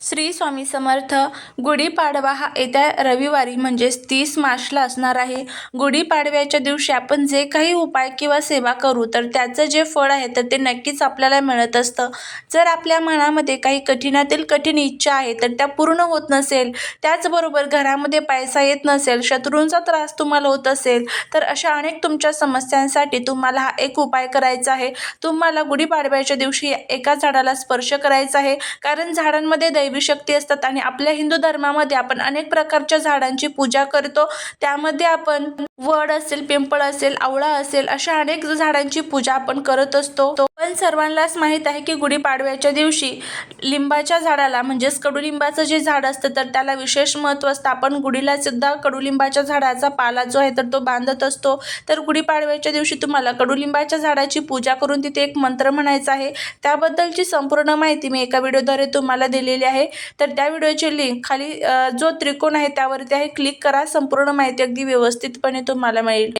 श्री स्वामी समर्थ गुढीपाडवा हा येत्या रविवारी म्हणजेच तीस मार्चला असणार आहे. गुढीपाडव्याच्या दिवशी आपण जे काही उपाय किंवा सेवा करू तर त्याचं जे फळ आहे तर ते नक्कीच आपल्याला मिळत असतं. जर आपल्या मनामध्ये काही कठीणातील कठीण इच्छा आहे तर त्या पूर्ण होत नसेल त्याचबरोबर घरामध्ये पैसा येत नसेल शत्रूंचा त्रास तुम्हाला होत असेल तर अशा अनेक तुमच्या समस्यांसाठी तुम्हाला हा एक उपाय करायचा आहे. तुम्हाला गुढीपाडव्याच्या दिवशी एका झाडाला स्पर्श करायचा आहे कारण झाडांमध्ये दै दैवी शक्ती असतात आणि आपल्या हिंदू धर्मामध्ये आपण अनेक प्रकारच्या झाडांची पूजा करतो. त्यामध्ये आपण वड असेल पिंपळ असेल आवळा असेल अशा अनेक झाडांची पूजा आपण करत असतो. पण सर्वांनाच माहीत आहे की गुढीपाडव्याच्या दिवशी लिंबाच्या झाडाला म्हणजेच कडुलिंबाचं जे झाड असतं तर त्याला विशेष महत्त्व असतं. आपण गुढीलासुद्धा कडुलिंबाच्या झाडाचा पाला जो आहे तर तो बांधत असतो. तर गुढीपाडव्याच्या दिवशी तुम्हाला कडुलिंबाच्या झाडाची पूजा करून तिथे एक मंत्र म्हणायचा आहे. त्याबद्दलची संपूर्ण माहिती मी एका व्हिडिओद्वारे तुम्हाला दिलेली आहे. तर त्या व्हिडिओची लिंक खाली जो त्रिकोण आहे त्यावरती आहे क्लिक करा. संपूर्ण माहिती अगदी व्यवस्थितपणे तुम्हाला मिळेल.